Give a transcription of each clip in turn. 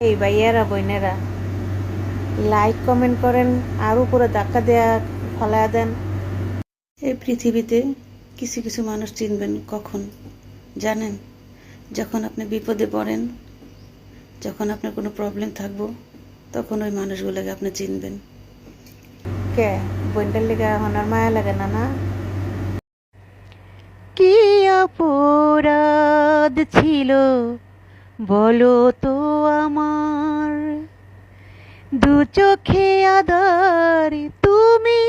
এই ভাইয়ারা বোনেরা লাইক কমেন্ট করেন আর উপরে ধাক্কা দেয়া ফলায়া দেন। এই পৃথিবীতে কিছু কিছু মানুষ চিনবেন কখন জানেন? যখন আপনি বিপদে পড়েন যখন আপনার কোনো প্রবলেম থাকব তখন ওই মানুষগুলোকে আপনি চিনবেন। কে? বোনটার লেগে হনার মায়া লাগে না না? কি অপরাধ ছিল বলো তো আমার, দু চোখে আদার তুমি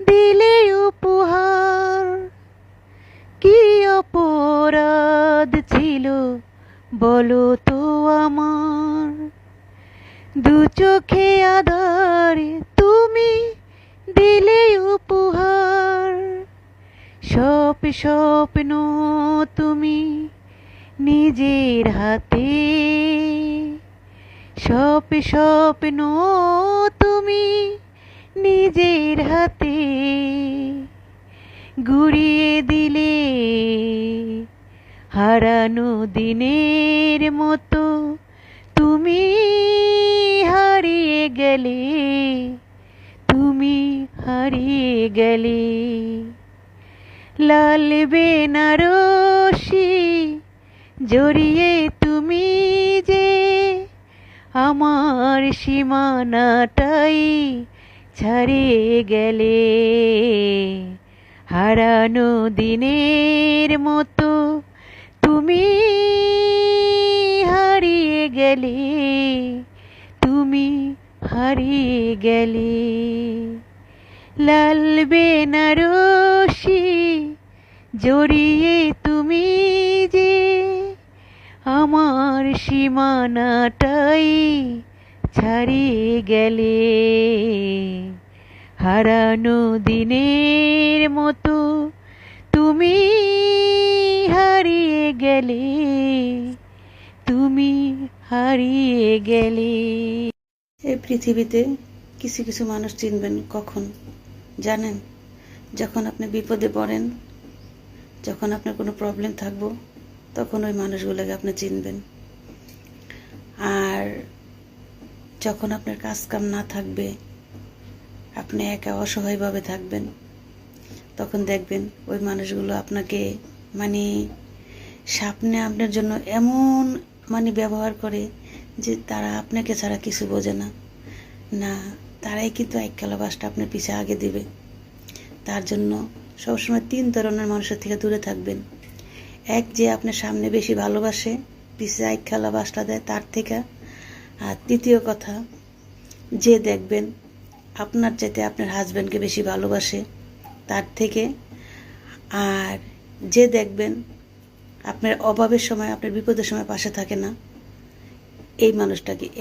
দিলে উপহার। কি অপরাধ ছিল বলো তো আমার, দু চোখে আদার তুমি দিলে উপহার। সব স্বপ্ন তুমি নিজের হাতে। সব স্বপ্ন তুমি নিজের হাতে গুড়িয়ে দিলে। হারানো দিনের মতো তুমি হারিয়ে গেলে, তুমি হারিয়ে গেলে। লাল বেনারসি জড়িয়ে তুমি যে আমার সীমানাটাই ছাড়িয়ে গেলে, হারানো দিনের মতো তুমি হারিয়ে গেলে, তুমি হারিয়ে গেলে। লাল বেনারসি জড়িয়ে তুমি সীমানাটাই ছাড়িয়ে গেলে হারানো দিনের মতো তুমি হারিয়ে গেলে, তুমি হারিয়ে গেলে। এই পৃথিবীতে কিছু কিছু মানুষ চিনবেন কখন? জানেন? যখন আপনি বিপদে পড়েন, যখন আপনার কোনো প্রবলেম থাকব, তখন ওই মানুষগুলোকে আপনি চিনবেন। আর যখন আপনার কাজ কাম না থাকবে, আপনি একা অসহায়ভাবে থাকবেন, তখন দেখবেন ওই মানুষগুলো আপনাকে মানে সামনে আপনার জন্য এমন মানে ব্যবহার করে যে তারা আপনাকে ছাড়া কিছু বোঝে না। না, তারাই কিন্তু এক কালাবাসটা আপনার পিছে আগে দিবে। তার জন্য সবসময় তিন ধরনের মানুষের থেকে দূরে থাকবেন। এক যে আপনার সামনে বেশি ভালোবাসে এক খেলা বাসটা দেয় তার থেকে। আর তৃতীয় কথা, যে দেখবেন আপনার যেতে আপনার হাজব্যান্ডকে বেশি ভালোবাসে তার থেকে। আর যে দেখবেন আপনার অভাবের সময়, আপনার বিপদের সময় পাশে থাকে না, এই মানুষটাকে